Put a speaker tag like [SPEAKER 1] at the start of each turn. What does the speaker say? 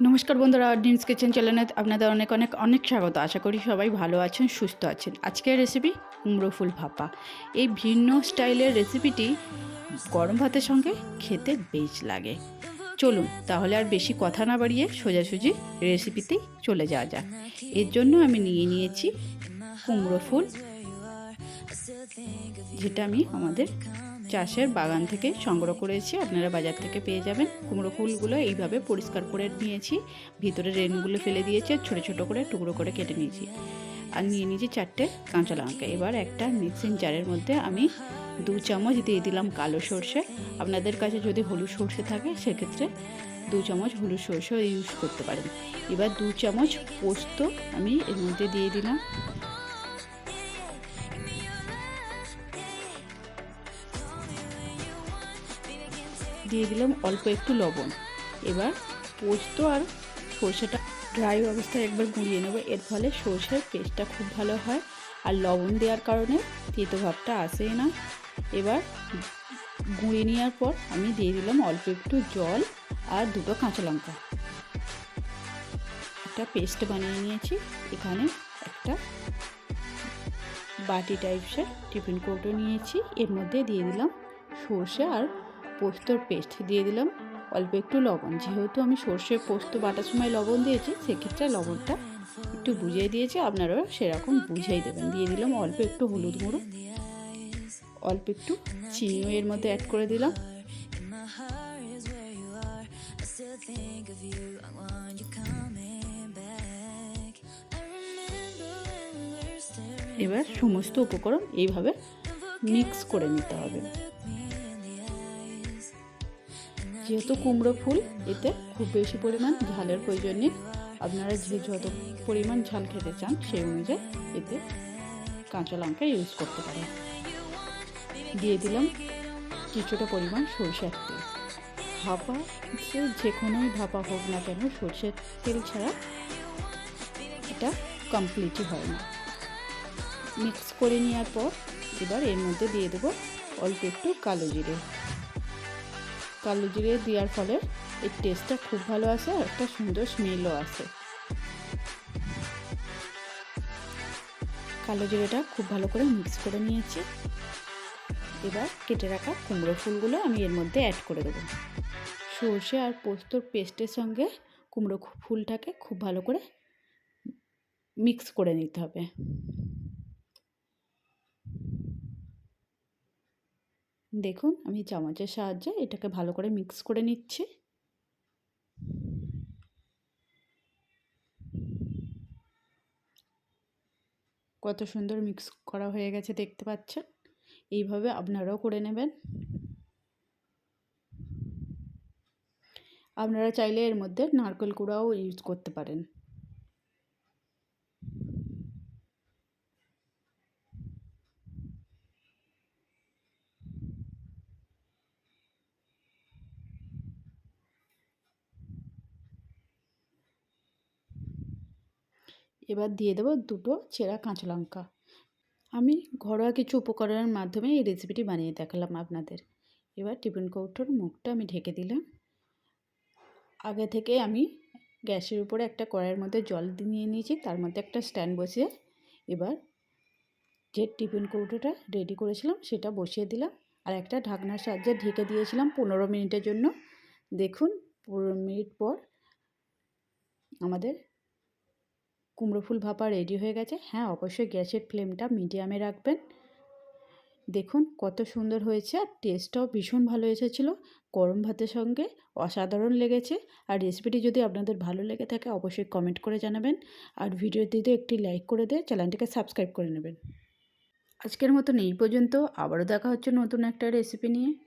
[SPEAKER 1] নমস্কার বন্ধুরা ডিমস কিচেন চ্যানেলে আপনাদের অনেক অনেক অনেক স্বাগত। আশা করি সবাই ভালো আছেন, সুস্থ আছেন। আজকের রেসিপি কুমড়ো ফুল ভাপা। এই ভিন্ন স্টাইলের রেসিপিটি গরম ভাতের সঙ্গে খেতে বেশ লাগে। চলুন, তাহলে আর বেশি কথা না বাড়িয়ে সোজাসুজি রেসিপিতেই চলে যাওয়া যাক। এর জন্য আমি নিয়ে নিয়েছি কুমড়ো ফুল, যেটা আমি আমাদের চাষের বাগান থেকে সংগ্রহ করেছি। আপনারা বাজার থেকে পেয়ে যাবেন। কুমড়ো ফুলগুলো এইভাবে পরিষ্কার করে নিয়েছি। ভিতরে রেনগুলো ফেলে দিয়েছি আর ছোটো ছোটো করে টুকরো করে কেটে নিয়েছি। আর নিয়ে নিয়েছি চারটে কাঁচা লঙ্কা। এবার একটা মিক্সিং জারের মধ্যে আমি দু চামচ দিয়ে দিলাম কালো সর্ষে। আপনাদের কাছে যদি হলুদ সর্ষে থাকে, সেক্ষেত্রে দু চামচ হলুদ সর্ষেও ইউজ করতে পারেন। এবার দু চামচ পোস্ত আমি এর মধ্যে দিয়ে দিলাম। দিয়ে দিলাম অল্প একটু লবণ। এবার পোস্ত আর সর্ষেটা ড্রাই অবস্থায় একবার গুঁড়িয়ে নেব। এর ফলে সর্ষের পেস্টটা খুব ভালো হয় আর লবণ দেওয়ার কারণে তেতো ভাবটা আসেই না। এবার গুঁড়িয়ে নেওয়ার পর আমি দিয়ে দিলাম অল্প একটু জল আর দুটো কাঁচা লঙ্কা। একটা পেস্ট বানিয়ে নিয়েছি। এখানে একটা বাটি টাইপসের টিফিন কৌটো নিয়েছি। এর মধ্যে দিয়ে দিলাম সর্ষে আর পোস্তর পেস্ট দিয়ে দিলাম। অল্প একটু লবণ। যেহেতু আমি সর্ষে পোস্ত বাটার সময় লবণ দিয়েছি, সেক্ষেত্রে লবণটা একটু বুঝিয়ে দিয়েছি। আপনারাও সেরকম বুঝিয়ে দেবেন। দিয়ে দিলাম অল্প একটু হলুদ গুঁড়ো। অল্প একটু চিনিও এর মধ্যে অ্যাড করে দিলাম। এবার সমস্ত উপকরণ এইভাবে মিক্স করে নিতে হবে। যেহেতু কুমড়ো ফুল, এতে খুব বেশি পরিমাণ ঝালের প্রয়োজন নেই। আপনারা যে যত পরিমাণ ঝাল খেতে চান, সেই অনুযায়ী এতে কাঁচা লঙ্কা ইউজ করতে পারেন। দিয়ে দিলাম কিছুটা পরিমাণ সরষের তেল। ভাপা যে কোনোই ভাপা হোক না কেন, সরষের তেল ছাড়া এটা কমপ্লিটই হয় না। মিক্স করে নেওয়ার পর এবার এর মধ্যে দিয়ে দেবো অল্প একটু কালো জিরে। কালো জিরে দেওয়ার ফলে এর টেস্টটা খুব ভালো আসে আর একটা সুন্দর স্মেলও আসে। কালো জিরেটা খুব ভালো করে মিক্স করে নিয়েছি। এবার কেটে রাখা কুমড়ো ফুলগুলো আমি এর মধ্যে অ্যাড করে দেবো। সর্ষে আর পোস্তর পেস্টের সঙ্গে কুমড়ো ফুলটাকে খুব ভালো করে মিক্স করে নিতে হবে। দেখুন, আমি চামচের সাহায্যে এটাকে ভালো করে মিক্স করে নিচ্ছি। কত সুন্দর মিক্স করা হয়ে গেছে দেখতে পাচ্ছেন? এইভাবে আপনারাও করে নেবেন। আপনারা চাইলে এর মধ্যে নারকেল কুড়াও ইউজ করতে পারেন। এবার দিয়ে দেবো দুটো চেরা কাঁচা লঙ্কা। আমি ঘরোয়া কিছু উপকরণের মাধ্যমে এই রেসিপিটি বানিয়ে দেখালাম আপনাদের। এবার টিফিন কৌটোর মুখটা আমি ঢেকে দিলাম। আগে থেকে আমি গ্যাসের উপরে একটা কড়াইয়ের মধ্যে জল নিয়ে নিয়েছি, তার মধ্যে একটা স্ট্যান্ড বসিয়ে এবার যে টিফিন কৌটোটা রেডি করেছিলাম সেটা বসিয়ে দিলাম। আর একটা ঢাকনার সাহায্যে ঢেকে দিয়েছিলাম পনেরো মিনিটের জন্য। দেখুন, পনেরো মিনিট পর আমাদের কুমড়ো ফুল ভাপা রেডি হয়ে গেছে। হ্যাঁ অবশ্যই গ্যাসের ফ্লেমটা মিডিয়ামে রাখবেন। দেখুন কত সুন্দর হয়েছে আর টেস্টটাও ভীষণ ভালো এসেছিল। গরম ভাতের সঙ্গে অসাধারণ লেগেছে। আর রেসিপিটি যদি আপনাদের ভালো লেগে থাকে, অবশ্যই কমেন্ট করে জানাবেন। আর ভিডিওটিতে একটি লাইক করে দিয়ে চ্যানেলটিকে সাবস্ক্রাইব করে নেবেন। আজকের মতন এই পর্যন্ত। আবারও দেখা হচ্ছে নতুন একটা রেসিপি নিয়ে।